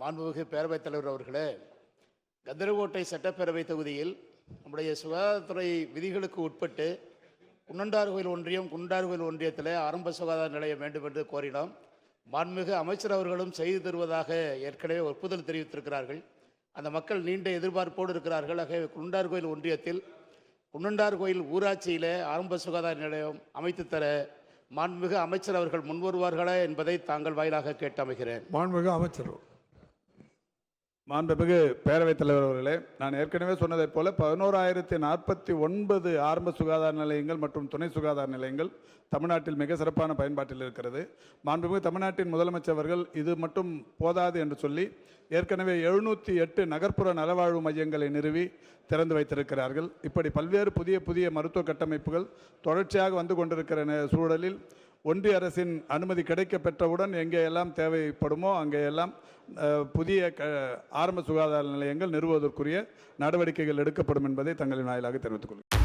மாண்புமிகு பேரவைத் தலைவர் அவர்களே கந்தரகோட்டை சட்டப்பேரவை தொகுதியில் நம்முடைய சுகாதாரத்துறை விதிகளுக்கு உட்பட்டு குன்னண்டார்கோயில் ஒன்றியம் குண்டார்கோயில் ஒன்றியத்தில் ஆரம்ப சுகாதார நிலையம் வேண்டும் என்று கோரினோம். மாண்புமிகு அமைச்சர் அவர்களும் செய்து தருவதாக ஏற்கனவே ஒப்புதல் தெரிவித்திருக்கிறார்கள். அந்த மக்கள் நீண்ட எதிர்பார்ப்போடு இருக்கிறார்கள். ஆகவே குண்டார்கோயில் ஒன்றியத்தில் குன்னண்டார்கோயில் ஊராட்சியில் ஆரம்ப சுகாதார நிலையம் அமைத்து தர மாண்புமிகு அமைச்சர் அவர்கள் முன்வருவார்களா என்பதை தாங்கள் வாயிலாக கேட்டு அமைகிறேன் மாண்புமிகு அமைச்சர் மாண்புமிகு பேரவைத் தலைவர் அவர்களே நான் ஏற்கனவே சொன்னதைப் போல பதினோராயிரத்தி நாற்பத்தி ஒன்பது ஆரம்ப சுகாதார நிலையங்கள் மற்றும் துணை சுகாதார நிலையங்கள் தமிழ்நாட்டில் மிக சிறப்பான பயன்பாட்டில் இருக்கிறது. மாண்புமிகு தமிழ்நாட்டின் முதலமைச்சர் அவர்கள் இது மட்டும் போதாது என்று சொல்லி ஏற்கனவே எழுநூற்றி எட்டு நகர்ப்புற நலவாழ்வு மையங்களை நிறுவி திறந்து வைத்திருக்கிறார்கள். இப்படி பல்வேறு புதிய புதிய மருத்துவ கட்டமைப்புகள் தொடர்ச்சியாக வந்து கொண்டிருக்கிற சூழலில் ஒன்றிய அரசின் அனுமதி கிடைக்க பெற்றவுடன் எங்கே எல்லாம் தேவைப்படுமோ அங்கே எல்லாம் புதிய க ஆரம்ப சுகாதார நிலையங்கள் நிறுவுவதற்குரிய நடவடிக்கைகள் எடுக்கப்படும் என்பதை தங்களின் வாயிலாக தெரிவித்துக் கொள்கிறேன்.